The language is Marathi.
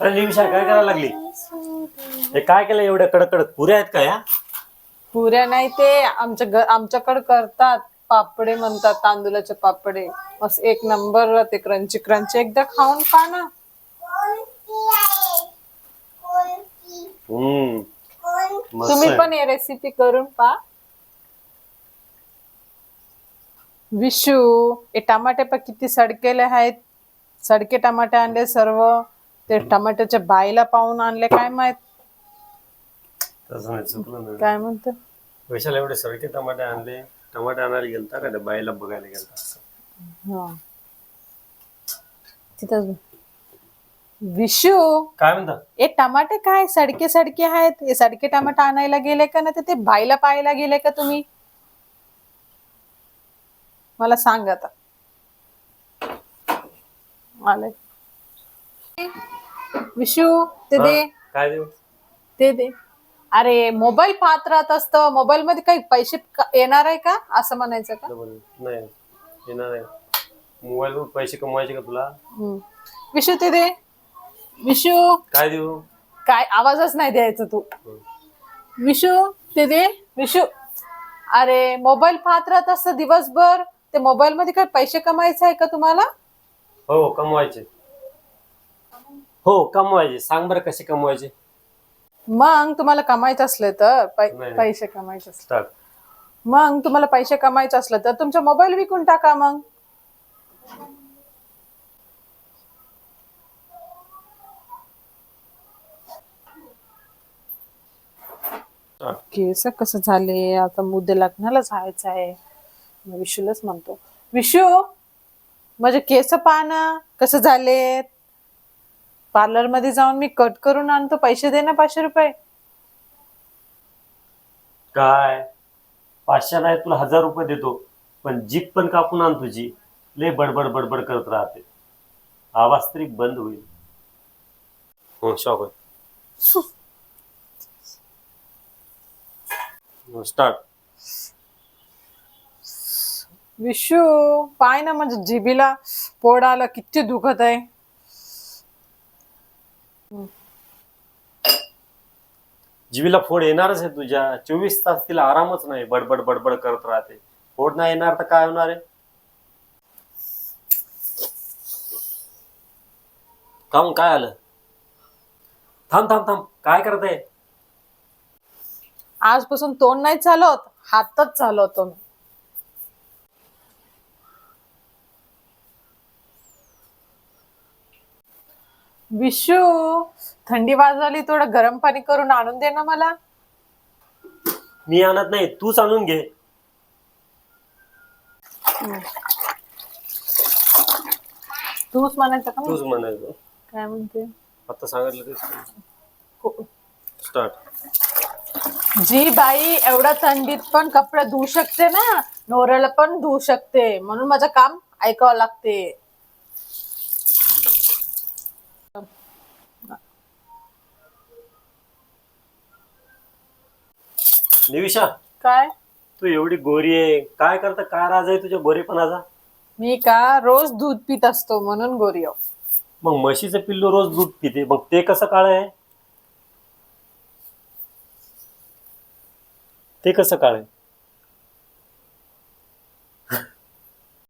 अरे निमिषा काय करायला लागली? हे काय केलं एवढ्या कडक कडक पुऱ्या आहेत का या? पुऱ्या नाही ते आमच्या घ- आमच्याकडे करतात. पापडे म्हणतात तांदूळाचे पापडे. बस एक नंबर राहते क्रंची क्रंची. एकदा खाऊन पहा ना. हम्म. मस्त तुम्ही आहे. पण हे रेसिपी करून पहा. विशू हे टमाटे पण किती सडकेले आहेत. सडके टमाटे आणले सर्व. ते टमाट्याच्या बाईला पाहून आणले काय माहीत? तसं नाही चुकलं नाही. काय म्हणत? वैशाला एवढे सडके टमाटे आणले. टमाटे आणायला गेलता का त्या बाईला बघायला गेलता? हा. तिथं विशू काय म्हणता? हे टमाटे काय सडके सडके आहेत? हे सडके टमाटे आणायला गेले का ना ते बाईला पाहायला गेले का तुम्ही? मला सांग आता. आले विशू ते दे. काय देऊ? ते दे. अरे मोबाईल पाहत राहत असतं. मोबाईल मध्ये काही पैसे क- येणार आहे का? असं म्हणायचं का. नाही. येणार आहे. मोबाईलवर पैसे कमवायचे का तुला? हम्म. विशू ते दे. विशू. काय देऊ? काय आवाजच नाही द्यायचा तू. विशू ते दे. विशू. अरे मोबाईल पाहत राहत असतं दिवसभर. ते मोबाईल मध्ये काय पैसे कमायचे आहे का तुम्हाला? हो कमवायचे. हो कमवायचे. सांग बरं कसे कमवायचे. मग तुम्हाला कमायचं असलं तर पै- नाही, नाही. पैसे कमायचे असले. स्टार्ट मग तुम्हाला पैसे कमायचे असलं तर तुमचा मोबाईल विकून टाका मग. केस कसं झाले? आता उद्या लग्नाला जायचं आहे. विशूलाच म्हणतो. विशू माझे केस पाहणं कसं झालेत? पार्लरमध्ये जाऊन मी कट करून आणतो. पैसे दे ना पाचशे रुपये. काय? पाचशे नाही तुला हजार रुपये देतो. पण जीप पण कापून आण तुझी. लय बडबड बडबड करत राहते. आवाज तरी बंद होईल. हो शॉक स्टार्ट विशू पाय ना म्हणजे जिबीला पोड आलं किती दुखत आहे. जीवीला फोड येणारच आहे तुझ्या. चोवीस तास तिला आरामच नाही. बडबड बडबड करत राहते. फोड नाही येणार तर काय होणार आहे? थांब काय आलं? थांब थांब थांब. काय करत आहे? आजपासून तोंड नाही चालवत हातच चालवतो मी. विशू थंडी वाजवली थोडं गरम पाणी करून आणून दे ना मला. मी आणत नाही तूच आणून घे. तूच म्हणायचं का? तूच म्हणायचं. काय म्हणते? आता सांगितलं को- स्टार्ट जी बाई एवढ्या थंडीत पण कपडे धुवू शकते ना नवऱ्याला पण धुवू शकते. म्हणून माझं काम ऐकावं लागते. निविशा काय? तू एवढी गोरी आहे. काय करता? काय राज आहे तुझ्या गोरेपणाचा? मी का रोज दूध पित असतो म्हणून गोरी आहो. मग म्हशीचं पिल्लू रोज दूध पिते. मग ते कसं काळ आहे? ते कसं काळ आहे?